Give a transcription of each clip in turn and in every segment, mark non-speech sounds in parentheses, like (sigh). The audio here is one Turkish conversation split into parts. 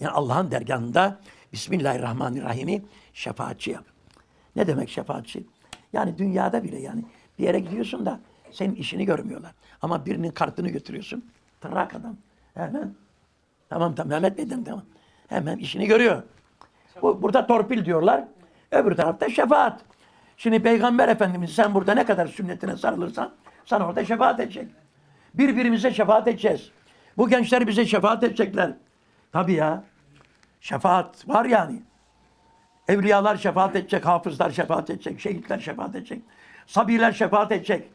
Yani Allah'ın dergahında Bismillahirrahmanirrahim'i şefaatçi yap. Ne demek şefaatçi? Yani dünyada bile yani bir yere gidiyorsun da senin işini görmüyorlar. Ama birinin kartını götürüyorsun. Tırrak adam. Hemen tamam tamam Mehmet Bey'den tamam. Hemen işini görüyor. Bu, burada torpil diyorlar. Öbür tarafta şefaat. Şimdi Peygamber Efendimiz sen burada ne kadar sünnetine sarılırsan sana orada şefaat edecek. Birbirimize şefaat edeceğiz. Bu gençler bize şefaat edecekler. Tabii ya. Şefaat var yani. Evliyalar şefaat edecek, hafızlar şefaat edecek, şehitler şefaat edecek, sabiler şefaat edecek.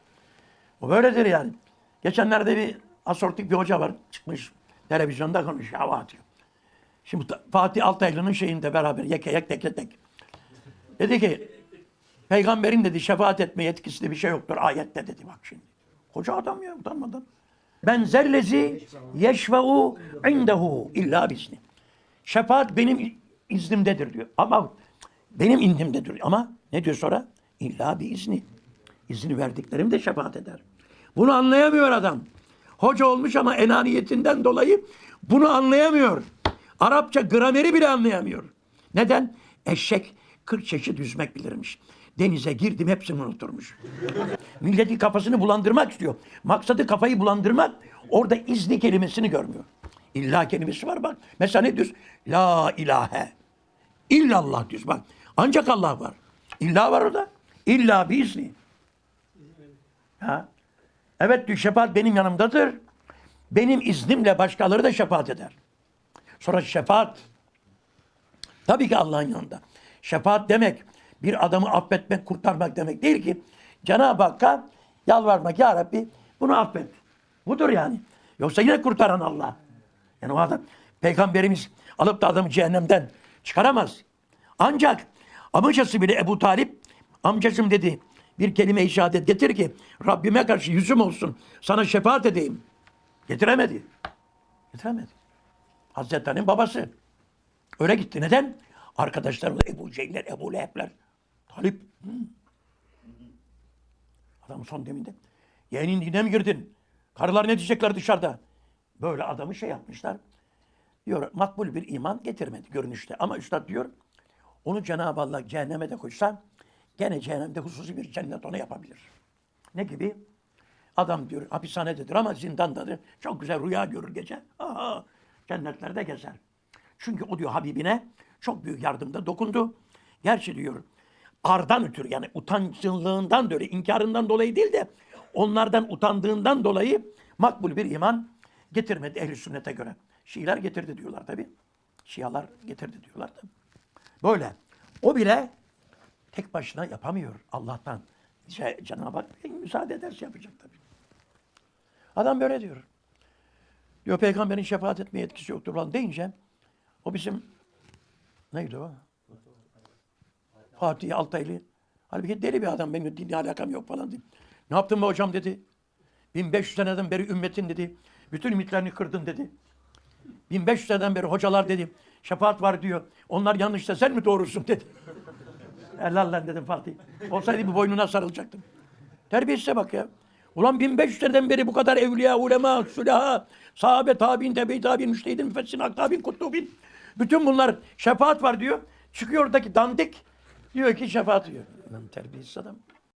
O böyledir yani. Geçenlerde bir asortik bir hoca var çıkmış televizyonda konuşuyor hava atıyor. Şimdi Fatih Altaylı'nın şeyinde beraber yeke yek teke tek. Dedi ki peygamberin dedi şefaat etme yetkisi de bir şey yoktur ayette dedi bak şimdi. Koca adam ya utanmadan. Ben zellezi yeşve'u indehu illa bizni. Şefaat benim iznimdedir diyor. Ama benim indimdedir. Ama ne diyor sonra? İlla bir izni. İzni verdiklerim de şefaat eder. Bunu anlayamıyor adam. Hoca olmuş ama enaniyetinden dolayı bunu anlayamıyor. Arapça grameri bile anlayamıyor. Neden? Eşek 40 çeşit yüzmek bilirmiş. Denize girdim hepsini unuturmuş. Milletin kafasını bulandırmak istiyor. Maksadı kafayı bulandırmak. Orada izni kelimesini görmüyor. İlla kelimesi var bak. Mesela ne diyorsun? La ilahe. İllallah diyorsun bak. Ancak Allah var. İlla var orada. İlla bir izni. Ha? Evet diyor şefaat benim yanımdadır. Benim iznimle başkaları da şefaat eder. Sonra şefaat. Tabii ki Allah'ın yanında. Şefaat demek bir adamı affetmek, kurtarmak demek değil ki. Cenab-ı Hakk'a yalvarmak ya Rabbi bunu affet. Budur yani. Yoksa yine kurtaran Allah. Yani o adam peygamberimiz alıp da adamı cehennemden çıkaramaz. Ancak amcası bile Ebu Talip amcacım dedi bir kelime-i şehadet getir ki Rabbime karşı yüzüm olsun sana şefaat edeyim. Getiremedi. Getiremedi. Hazreti Ali'nin babası. Öyle gitti. Neden? Arkadaşları Ebu Cehiller, Ebu Leheb'ler. Talip. Hı. Adam son deminde. Yeğenin dine mi girdin? Karılar ne diyecekler dışarıda? Böyle adamı şey yapmışlar. Diyor makbul bir iman getirmedi görünüşte. Ama üstad diyor onu Cenab-ı Allah cehenneme de koysa gene cehennemde hususi bir cennet ona yapabilir. Ne gibi? Adam diyor hapishanededir ama zindandadır. Çok güzel rüya görür gece. Aha, cennetlerde gezer. Çünkü o diyor Habibine çok büyük yardımda dokundu. Gerçi diyor ardan ötürü yani utancılığından dolayı, inkarından dolayı değil de onlardan utandığından dolayı makbul bir iman getirmedi ehli sünnete göre. Şiiler getirdi diyorlar tabi. Şialar getirdi diyorlar da. Böyle. O bile tek başına yapamıyor Allah'tan. Şey, Cenab-ı Hak müsaade ederse yapacak tabii. Adam böyle diyor. Diyor peygamberin şefaat etmeye yetkisi yoktur falan deyince o bizim neydi o? Fatih Altaylı. Halbuki deli bir adam benim dinle alakam yok falan dedi. Ne yaptın be hocam dedi. 1500 seneden beri ümmetin dedi. Bütün ümitlerini kırdın dedi. 1500 seneden beri hocalar dedi. Şefaat var diyor. Onlar yanlışsa sen mi doğrusun dedi. (laughs) Helal lan dedim Fatih. Olsaydı bu boynuna sarılacaktım. Terbiyesize bak ya. Ulan 1500 seneden beri bu kadar evliya, ulema, sülaha, sahabe, tabi'in, tebe-i tabi'in, müştehidin, müfessirin, aktabin, kutubin. Bütün bunlar şefaat var diyor. Çıkıyor oradaki dandik. Diyor ki şefaat diyor. Lan terbiyesiz adam.